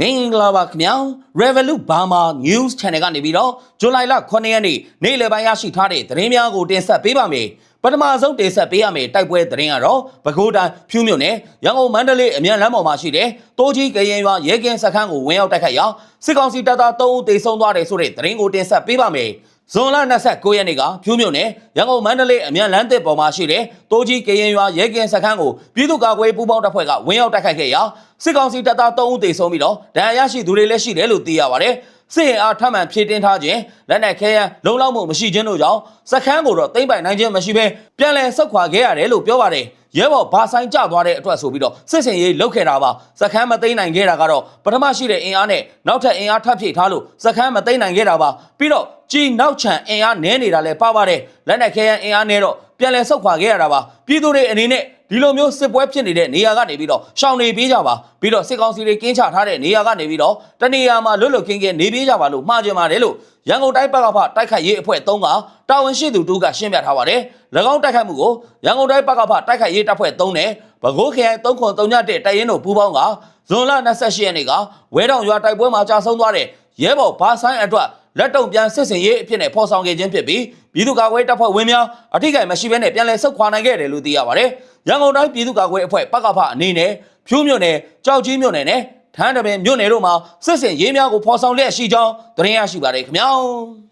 မင်္ဂလာပါခင်ဗျာ Revolut Burma News Channel ကနေပြီးတော့ဇူလိုင်လ9ရက်နေ့နေ့လယ်ပိုင်းရရှိထားတဲ့သတင်းများကိုတင်ဆက်ပေးပါမယ်ပထမဆုံးတင်ဆက်ပေးရမယ့်တိုက်ပွဲသတင်းကတော့ပဲခူးတိုင်းဖြူးမြို့နယ်ရန်ကုန်မန္တလေးအမြန်လမ်းပေါ်မှာရှိတဲ့တိုးကြီးကရင်ရွာရဲကင်းစခန်းကိုဝင်ရောက်တိုက်ခိုက်ရာစစ်ကောင်စီတပ်သား3ဦးသေဆုံးသွားတယ်ဆိုတဲ့သတင်းကိုတင်ဆက်ပေးပါမယ် ဇွန်လ29ရက်နေ့ကဖြူးမြို့နယ်ရန်ကုန်မန္တလေးအမြန်လမ်းသစ်ပေါ်မှာရှိတဲ့တိုးကြီးကရင်ရွာရဲကင်းစခန်းကိုပြည်သူ့ကာကွယ်ပူးပေါင်းတပ်ဖွဲ့ကဝင်ရောက်တိုက်ခိုက်ခဲ့ရာစစ်ကောင်စီတပ်သား3ဦးသေဆုံးပြီးတော့ဒဏ်ရာရရှိသူတွေလည်းရှိတယ်လို့သိရပါတယ်။စစ်ရင်အားထပ်မံဖြည့်တင်းထားခြင်းလက်နက်ခဲယမ်းလုံလောက်မှုမရှိခြင်းတို့ကြောင့်စခန်းကိုတော့သိမ့်ပိုင်နိုင်ခြင်းမရှိဘဲပြန်လည်ဆုတ်ခွာခဲ့ရတယ်လို့ပြောပါတယ်။ ရဲဘော်ဘာဆိုင်ကြသွားတဲ့အတွက်ဆိုပြီးတော့စစ်စင်ရေးလုတ်ခဲ့တာပါစခန်းမသိမ်းနိုင်ခဲ့တာကတော့ပထမရှိတဲ့အင်အားနဲ့နောက်ထပ်အင်အားထပ်ဖြည့်ထားလို့စခန်းမသိမ်းနိုင်ခဲ့တာပါပြီးတော့ကြီးနောက်ချန်အင်အားနည်းနေတာလည်းပါပါတယ်လက်နက်ခဲယမ်းအင်အားနဲ့တော့ပြန်လည်ဆုတ်ခွာခဲ့ရတာပါပြည်သူတွေအနေနဲ့ဒီလိုမျိုးစစ်ပွဲဖြစ်နေတဲ့နေရာကနေပြီးတော့ရှောင်နေပြေးကြပါပြီးတော့စစ်ကောင်စီတွေကင်းချထားတဲ့နေရာကနေပြီးတော့တနေရာမှာလွတ်လွတ်ကင်းကင်းနေပြေးကြပါလို့မှားကြပါတယ်လို့ ရန်ကုန်တိုင်းပကဖတိုက်ခိုက်ရေးအဖွဲ့၃ကတာဝန်ရှိသူတူကရှင်းပြထားပါတယ်၎င်းတိုက်ခိုက်မှုကိုရန်ကုန်တိုင်းပကဖတိုက်ခိုက်ရေးတပ်ဖွဲ့၃နဲ့ပဲခူးခရိုင်3ခွန်3ညတဲ့တရင်တို့ပူးပေါင်းကဇွန်လ28ရက်နေ့ကဝဲတောင်ရွာတိုက်ပွဲမှာကြာဆုံးသွားတဲ့ရဲဘော်ဘာဆိုင်အတွက်လက်တုံပြန်စစ်စင်ရေးအဖြစ်နဲ့ဖော်ဆောင်ခဲ့ခြင်းဖြစ်ပြီးပြည်သူ့ကာကွယ်တပ်ဖွဲ့ဝင်များအထိကိမရှိဘဲနဲ့ပြန်လည်ဆုတ်ခွာနိုင်ခဲ့တယ်လို့သိရပါတယ်။ရန်ကုန်တိုင်းပြည်သူ့ကာကွယ်အဖွဲ့ပကဖအနေနဲ့ဖြိုးမြို့နယ်ကြောက်ကြီးမြို့နယ်နဲ့ ထန်းတပင်မြို့နယ်တို့မှာစစ်စင်ရေးများကိုဖော်ဆောင်လျက်ရှိကြောင်းသတင်းရရှိပါတယ်ခင်ဗျာ။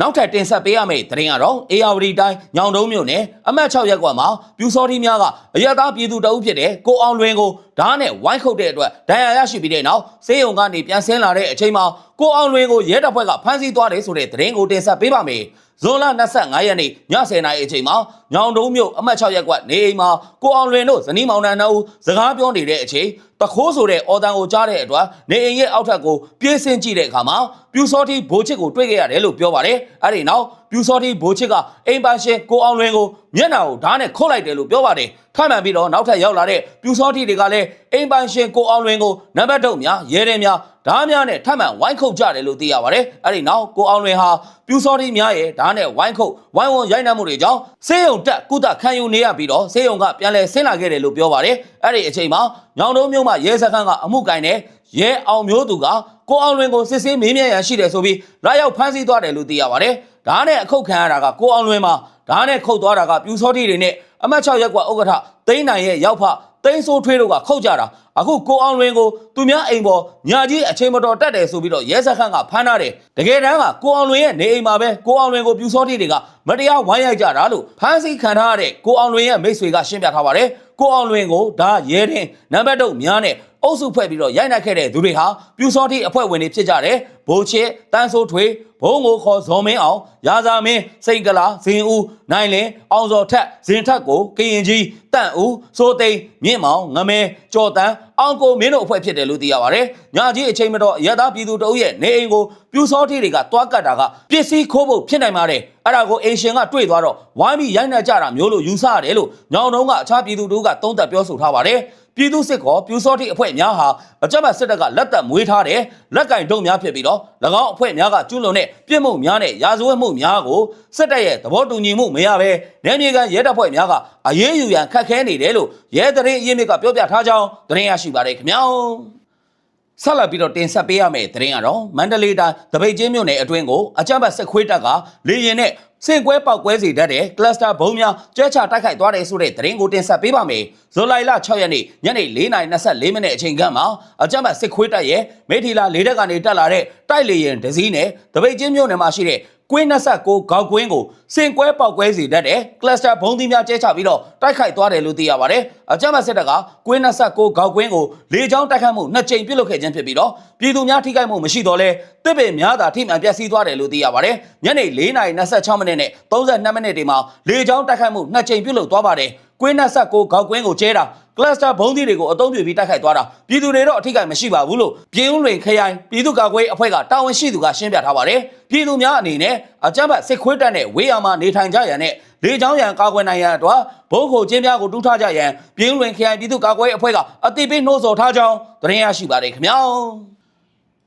နောက်ထပ်တင်ဆက်ပေးရမယ့်သတင်းကတော့အေယာဝတီတိုင်းညောင်တုံးမြို့နယ်အမှတ်6ရပ်ကွက်မှာပြူစောတိများကအရသာပြည်သူတအုပ်ဖြစ်တဲ့ကိုအောင်လွင်ကိုဓာတ်နဲ့ဝိုင်းခုတ်တဲ့အတွက်ဒဏ်ရာရရှိပြီးတဲ့နောက်စေယုံကနေပြန်ဆင်းလာတဲ့အချိန်မှာကိုအောင်လွင်ကိုရဲတပ်ဖွဲ့ကဖမ်းဆီးသွားတယ်ဆိုတဲ့သတင်းကိုတင်ဆက်ပေးပါမယ်။ဇွန်လ25ရက်နေ့ည10:00နာရီအချိန်မှာညောင်တုံးမြို့အမှတ်6ရပ်ကွက်နေအိမ်မှာကိုအောင်လွင်တို့ဇနီးမောင်နှံတို့စကားပြောနေတဲ့အချိန် တခိုးဆိုတဲ့အော်တန်ကိုကြားတဲ့အတွက်နေအိမ်ရဲ့အောက်ထပ်ကိုပြေးဆင်းကြည့်တဲ့အခါမှာပြူစောတိဘိုးချစ်ကိုတွေ့ခဲ့ရတယ်လို့ပြောပါတယ်။အဲ့ဒီနောက်ပြူစောတိဘိုးချစ်ကအိမ်ပန်းရှင်ကိုအောင်လွင်ကိုမျက်နှာကိုဓာတ်နဲ့ခုတ်လိုက်တယ်လို့ပြောပါတယ်။ထပ်မံပြီးတော့နောက်ထပ်ရောက်လာတဲ့ပြူစောတိတွေကလည်းအိမ်ပန်းရှင်ကိုအောင်လွင်ကိုနံပါတ်တုံများရဲရဲများဓာတ်များနဲ့ထပ်မံဝိုင်းခုတ်ကြတယ်လို့သိရပါတယ်။အဲ့ဒီနောက်ကိုအောင်လွင်ဟာပြူစောတိများရဲ့ဓာတ်နဲ့ဝိုင်းခုတ်ဝိုင်းဝန်းရိုက်နှက်မှုတွေကြောင့်ဆေးရုံတက်ကုသခံယူနေရပြီးတော့ဆေးရုံကပြန်လည်ဆင်းလာခဲ့တယ်လို့ပြောပါတယ်။အဲ့ဒီအချိန်မှာညောင်တုံးမြို့မှာရဲစခန်းကအမှုကင်တဲ့ရဲအောင်မျိုးသူကကိုအောင်လွင်ကိုစစ်ဆေးမေးမြန်းရန်ရှိတယ်ဆိုပြီးလာရောက်ဖမ်းဆီးသွားတယ်လို့သိရပါတယ်။ဓာတ်နဲ့အခုတ်ခံရတာကကိုအောင်လွင်မှာဓာတ်နဲ့ခုတ်သွားတာကပြူစောတိတွေနဲ့အမတ်6ရက်ကွာဥက္ကဋ္ဌသိန်းနိုင်ရဲ့ရောက်ဖသိန်းဆိုးထွေးတို့ကခုတ်ကြတာအခုကိုအောင်လွင်ကိုသူများအိမ်ပေါ်ညာကြီးအချိန်မတော်တက်တယ်ဆိုပြီးတော့ရဲစခန်းကဖမ်းထားတယ်တကယ်တမ်းကကိုအောင်လွင်ရဲ့နေအိမ်မှာပဲကိုအောင်လွင်ကိုပြူစောတိတွေကမတရားဝိုင်းရိုက်ကြတာလို့ဖမ်းဆီးခံထားရတဲ့ကိုအောင်လွင်ရဲ့မိတ်ဆွေကရှင်းပြထားပါတယ် ကိုအောင်လွင်ကိုဒါရဲတင်နံပါတ်တုတ်များနဲ့ အုပ်စုဖွဲ့ပြီးတော့ရိုက်နှက်ခဲ့တဲ့သူတွေဟာပြူစောတိအဖွဲ့ဝင်တွေဖြစ်ကြတယ်ဘိုးချစ်တန်းဆိုးထွေးဘုံကိုခေါ်ဇော်မင်းအောင်ရာဇာမင်းစိတ်ကလာဇင်ဦးနိုင်လင်းအောင်စော်ထက်ဇင်ထက်ကိုကရင်ကြီးတန့်ဦးစိုးသိန်းမြင့်မောင်ငမဲကြော်တန်းအောင်ကိုမင်းတို့အဖွဲ့ဖြစ်တယ်လို့သိရပါတယ်။ညကြီးအချိန်မတော်ရသပြည်သူတအုပ်ရဲ့နေအိမ်ကိုပြူစောတိတွေကတွားကတ်တာကပစ္စည်းခိုးဖို့ဖြစ်နိုင်ပါတယ်။အဲ့ဒါကိုအင်ရှင်ကတွေ့သွားတော့ဝိုင်းပြီးရိုက်နှက်ကြတာမျိုးလို့ယူဆရတယ်လို့ညောင်တုံးကအခြားပြည်သူတို့ကသုံးသပ်ပြောဆိုထားပါတယ်။ ပြည်သူစစ်ကောပြူစောတိအဖွဲ့များဟာအကြမ်းဖက်စစ်တပ်ကလက်သက်မွေးထားတဲ့လက်ကင်တုံများဖြစ်ပြီးတော့၎င်းအဖွဲ့များကကျူးလွန်တဲ့ပြစ်မှုများနဲ့ရာဇဝတ်မှုများကိုစစ်တပ်ရဲ့သဘောတူညီမှုမရဘဲနယ်မြေကန်ရဲတပ်ဖွဲ့များကအရေးယူရန်ခက်ခဲနေတယ်လို့ရဲတရင်အရင်မြစ်ကပြောပြထားကြောင်းသတင်းရရှိပါတယ်ခင်ဗျာ ဆက်လက်ပြီးတော့တင်ဆက်ပေးရမယ့်သတင်းကတော့မန္တလေးတိုင်းတပိတ်ချင်းမြို့နယ်အတွင်းကိုအကြမ်းဖက်စစ်ခွေးတပ်ကလေရင်နဲ့စင်ကွဲပေါက်ကွဲစေတတ်တဲ့ cluster ဘုံများကျဲချတိုက်ခိုက်သွားတယ်ဆိုတဲ့သတင်းကိုတင်ဆက်ပေးပါမယ်။ဇူလိုင်လ6ရက်နေ့ညနေ4:24မိနစ်အချိန်ခန့်မှာအကြမ်းဖက်စစ်ခွေးတပ်ရဲ့မေထီလာလေးတက်ကနေတက်လာတဲ့တိုက်လေရင်ဒစည်းနဲ့တပိတ်ချင်းမြို့နယ်မှာရှိတဲ့ ကွင်း29ခေါက်ကွင်းကိုစင်ကွဲပေါက်ကွဲစေတတ်တဲ့ cluster ဘုံသီးများကျဲချပြီးတော့တိုက်ခိုက်သွားတယ်လို့သိရပါတယ်။အကြမ်းဖက်စစ်တပ်ကကွင်း29ခေါက်ကွင်းကိုလေကြောင်းတိုက်ခိုက်မှုနှစ်ကြိမ်ပြုလုပ်ခဲ့ခြင်းဖြစ်ပြီးတော့ပြည်သူများထိခိုက်မှုမရှိတော့လဲတစ်ပင်များသာထိမှန်ပျက်စီးသွားတယ်လို့သိရပါတယ်။ညနေ4:26မိနစ်နဲ့32မိနစ်တွေမှာလေကြောင်းတိုက်ခိုက်မှုနှစ်ကြိမ်ပြုလုပ်သွားပါတယ်။ ကွင်း29ခေါက်ကွင်းကိုကျဲတာကလစတာဘုံသီးတွေကိုအသုံးပြုပြီးတိုက်ခိုက်သွားတာပြည်သူတွေတော့အထိကိမရှိပါဘူးလို့ပြည်ဦးလွင်ခရိုင်ပြည်သူ့ကာကွယ်အဖွဲ့ကတာဝန်ရှိသူကရှင်းပြထားပါတယ်ပြည်သူများအနေနဲ့အကြမ်းဖက်စစ်ခွေးတပ်နဲ့ဝေးရမှာနေထိုင်ကြရန်နဲ့လေချောင်းရန်ကာကွယ်နိုင်ရန်အတွက်ဘုံခိုချင်းများကိုတူးထားကြရန်ပြည်ဦးလွင်ခရိုင်ပြည်သူ့ကာကွယ်အဖွဲ့ကအတိပေးနှိုးဆော်ထားကြောင်းသတင်းရရှိပါတယ်ခင်ဗျာ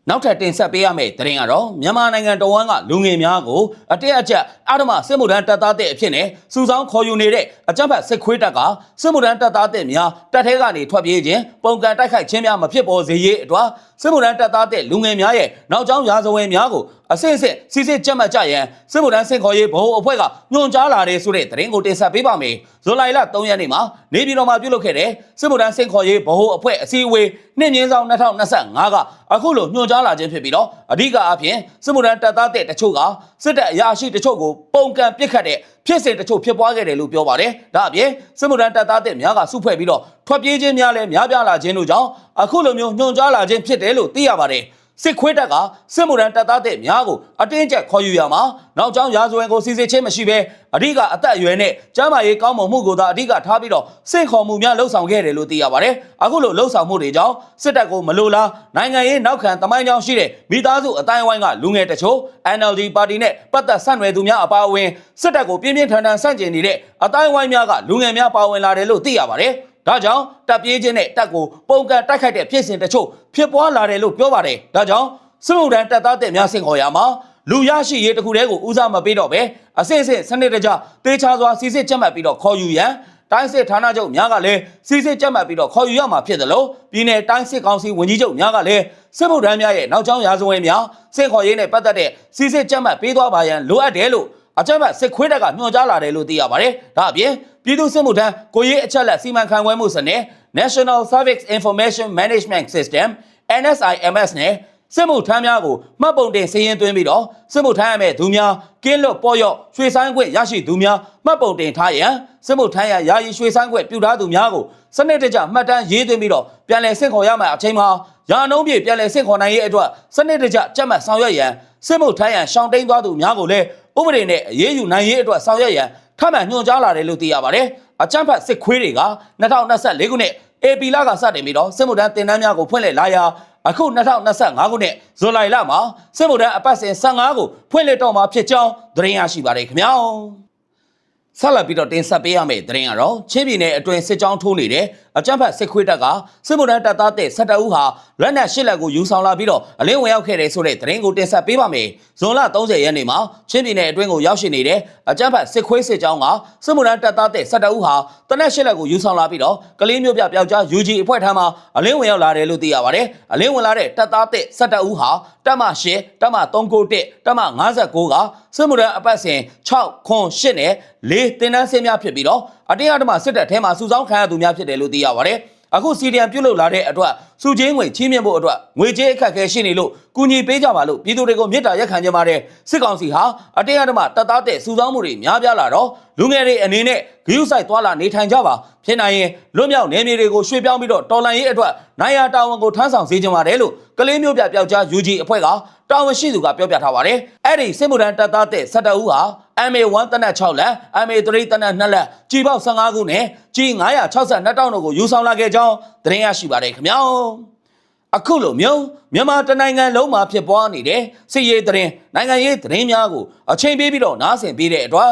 နောက်ထပ်တင်ဆက်ပေးရမယ့်သတင်းကတော့မြန်မာနိုင်ငံတော်ဝန်ကလူငယ်များကိုအတက်အကျအာဓမစစ်မှုထမ်းတပ်သားတဲ့အဖြစ်နဲ့စူဆောင်းခေါ်ယူနေတဲ့အကြမ်းဖက်စစ်ခွေးတပ်ကစစ်မှုထမ်းတပ်သားတဲ့များတပ်ထဲကနေထွက်ပြေးခြင်းပုံကံတိုက်ခိုက်ခြင်းများမဖြစ်ပေါ်စေရေးအတွက်စစ်မှုထမ်းတပ်သားတဲ့လူငယ်များရဲ့နောက်ကျောင်းရာဇဝင်များကိုအစစ်အစစ်စီစစ်ကြက်မှတ်ကြရန်စစ်မှုထမ်းစင်ခေါ်ရေးဘုံအဖွဲ့ကညွှန်ကြားလာတဲ့ဆိုတဲ့သတင်းကိုတင်ဆက်ပေးပါမယ်ဇူလိုင်လ3ရက်နေ့မှာနေပြည်တော်မှာပြုလုပ်ခဲ့တဲ့စစ်မှုထမ်းစင်ခေါ်ရေးဘုံအဖွဲ့အစည်းအဝေးနှစ်မြင်းဆောင်2025ကအခုလိုညွှန်ကြားလာခြင်းဖြစ်ပြီးတော့အဓိကအဖြစ်စစ်မှုထမ်းတပ်သားတဲ့တချို့ကစစ်တပ်အရာရှိတချို့ကိုပုံကံပစ်ခတ်တဲ့ဖြစ်စဉ်တချို့ဖြစ်ပွားခဲ့တယ်လို့ပြောပါတယ်ဒါအပြင်စစ်မှုထမ်းတပ်သားတဲ့များကစုဖွဲ့ပြီးတော့ထွက်ပြေးခြင်းများလည်းများပြားလာခြင်းတို့ကြောင့်အခုလိုမျိုးညွှန်ကြားလာခြင်းဖြစ်တယ်လို့သိရပါတယ် စစ်ခွေးတပ်ကစစ်မှုထမ်းတပ်သားတဲ့များကိုအတင်းကျပ်ခေါ်ယူရမှာနောက်ကျောင်းရာဇဝင်ကိုစီစစ်ခြင်းမရှိဘဲအဓိကအသက်အရွယ်နဲ့ကျန်းမာရေးကောင်းမွန်မှုကိုသာအဓိကထားပြီးတော့စစ်ခေါ်မှုများလှုပ်ဆောင်ခဲ့တယ်လို့သိရပါတယ်အခုလိုလှုပ်ဆောင်မှုတွေကြောင့်စစ်တပ်ကိုမလိုလားနိုင်ငံရေးနောက်ခံတမိုင်းကြောင်းရှိတဲ့မိသားစုအတိုင်းအဝိုင်းကလူငယ်တချို့ NLD ပါတီနဲ့ပတ်သက်ဆက်နွယ်သူများအပါအဝင်စစ်တပ်ကိုပြင်းပြင်းထန်ထန်ဆန့်ကျင်နေတဲ့အတိုင်းအဝိုင်းများကလူငယ်များပါဝင်လာတယ်လို့သိရပါတယ် ဒါကြောင့်တပ်ပြေးခြင်းနဲ့တပ်ကိုပုံကံတိုက်ခိုက်တဲ့ဖြစ်စဉ်တချို့ဖြစ်ပွားလာတယ်လို့ပြောပါတယ်ဒါကြောင့်စစ်မှုထမ်းတပ်သားတဲ့များစင်ခေါ်ရမှာလူရရှိရေးတစ်ခုတည်းကိုဦးစားမပေးတော့ပဲအစစ်အစစ်စနစ်တကျတေချာစွာစီစစ်ကြက်မှတ်ပြီးတော့ခေါ်ယူရန်တိုင်းစစ်ဌာနချုပ်များကလည်းစီစစ်ကြက်မှတ်ပြီးတော့ခေါ်ယူရမှာဖြစ်တယ်လို့ပြည်내တိုင်းစစ်ကောင်စီဝန်ကြီးချုပ်များကလည်းစစ်မှုထမ်းများရဲ့နောက်ကျောင်းရာဇဝင်များစင်ခေါ်ရေးနဲ့ပတ်သက်တဲ့စီစစ်ကြက်မှတ်ပေးသွားပါရန်လိုအပ်တယ်လို့ အကြမ်းဖက်စစ်ခွေးတပ်ကညွှန်ကြားလာတယ်လို့သိရပါတယ်။ဒါအပြင်ပြည်သူ့စစ်မှုထမ်းကိုရေးအချက်လက်စီမံခန့်ခွဲမှုစနစ် National Service Information Management System NSIMS နဲ့စစ်မှုထမ်းများကိုမှတ်ပုံတင်စည်ရင်သွင်းပြီးတော့စစ်မှုထမ်းရမယ့်သူများကင်းလွတ်ပေါ်ရော့ရွှေဆိုင်ခွင့်ရရှိသူများမှတ်ပုံတင်ထားရန်စစ်မှုထမ်းရယာယီရွှေဆိုင်ခွင့်ပြုထားသူများကိုစနစ်တကျမှတ်တမ်းရေးသွင်းပြီးတော့ပြန်လည်ဆင့်ခေါ်ရမယ့်အချိန်မှာရာနှုံးပြည့်ပြန်လည်ဆင့်ခေါ်နိုင်ရေးအတွက်စနစ်တကျကြက်မှတ်ဆောင်ရွက်ရန်စစ်မှုထမ်းရန်ရှောင်တိန်သွားသူများကိုလည်း ဥပဒေနဲ့အရေးယူနိုင်ရေးအတွက်ဆောင်ရွက်ရန်ထပ်မံညွှန်ကြားလာတယ်လို့သိရပါတယ်အကြမ်းဖက်စစ်ခွေးတွေက2024ခုနှစ် AP လကစတင်ပြီးတော့စစ်မှုထမ်းတင်တန်းများကိုဖွင့်လှစ်လာရာအခု2025ခုနှစ်ဇူလိုင်လမှာစစ်မှုထမ်းအပတ်စဉ်15ကိုဖွင့်လှစ်တော့မှာဖြစ်ကြောင်းသတင်းရရှိပါတယ်ခင်ဗျာဆက်လက်ပြီးတော့တင်ဆက်ပေးရမယ့်သတင်းကတော့ချင်းပြည်နယ်အတွင်းစစ်ကြောင်းထိုးနေတဲ့ အကြမ်းဖက်စစ်ခွေးတပ်ကစစ်မှုထမ်းတပ်သားတဲ့စစ်တပ်ဦးဟာလက်နက်ရှစ်လက်ကိုယူဆောင်လာပြီးတော့အလင်းဝင်ရောက်ခဲ့တယ်ဆိုတဲ့သတင်းကိုတင်ဆက်ပေးပါမယ်။ဇွန်လ30ရက်နေ့မှာချင်းပြည်နယ်အတွင်းကိုရောက်ရှိနေတဲ့အကြမ်းဖက်စစ်ခွေးစစ်ကြောင်းကစစ်မှုထမ်းတပ်သားတဲ့စစ်တပ်ဦးဟာတနက်ရှစ်လက်ကိုယူဆောင်လာပြီးတော့ကလေးမျိုးပြပျောက်ကြား UG အဖွဲ့ထံမှာအလင်းဝင်ရောက်လာတယ်လို့သိရပါတယ်။အလင်းဝင်လာတဲ့တပ်သားတဲ့စစ်တပ်ဦးဟာတပ်မ8တပ်မ391တပ်မ59ကစစ်မှုထမ်းအပတ်စဉ်6ခွန်8နဲ့4တင်တန်းစင်းများဖြစ်ပြီးတော့ အတင်းအဓမ္မစစ်တပ်ထဲမှာစုဆောင်းခံရသူများဖြစ်တယ်လို့သိရပါတယ်။အခုစီဒီအမ်ပြုတ်လုလာတဲ့အတွက်စုချင်းငွေချင်းမြင့်ဖို့အတွက်ငွေကြေးအခက်အခဲရှိနေလို့ကူညီပေးကြပါလို့ပြည်သူတွေကိုမြစ်တာရက်ခံကြပါတယ်စစ်ကောင်စီဟာအတင်းအဓမ္မတပ်သားတဲ့စုဆောင်းမှုတွေများပြားလာတော့ လူငယ်တွေအနေနဲ့ဂရုစိုက်သွားလာနေထိုင်ကြပါဖြစ်နိုင်ရင်လွတ်မြောက်နေမြေတွေကိုရွှေ့ပြောင်းပြီးတော့တော်လန်ရေးအတွက်နိုင်ရာတာဝန်ကိုထမ်းဆောင်စေချင်ပါတယ်လို့ကလေးမျိုးပြပျောက်ကြား UG အဖွဲ့ကတာဝန်ရှိသူကပြောပြထားပါတယ်အဲ့ဒီစစ်မှုထမ်းတပ်သားတဲ့စက်တအူးဟာ MA1 တနက်6လက် MA3 တနက်2လက်ကြီးပေါက်15ခုနဲ့ကြီး962တောင်းတို့ကိုယူဆောင်လာခဲ့ကြောင်းသတင်းရရှိပါတယ်ခင်ဗျာအခုလိုမျိုးမြန်မာတနိုင်ငံလုံးမှာဖြစ်ပွားနေတဲ့စစ်ရေးသတင်းနိုင်ငံရေးသတင်းများကိုအချိန်ပေးပြီးတော့နားဆင်ပေးတဲ့အတွက်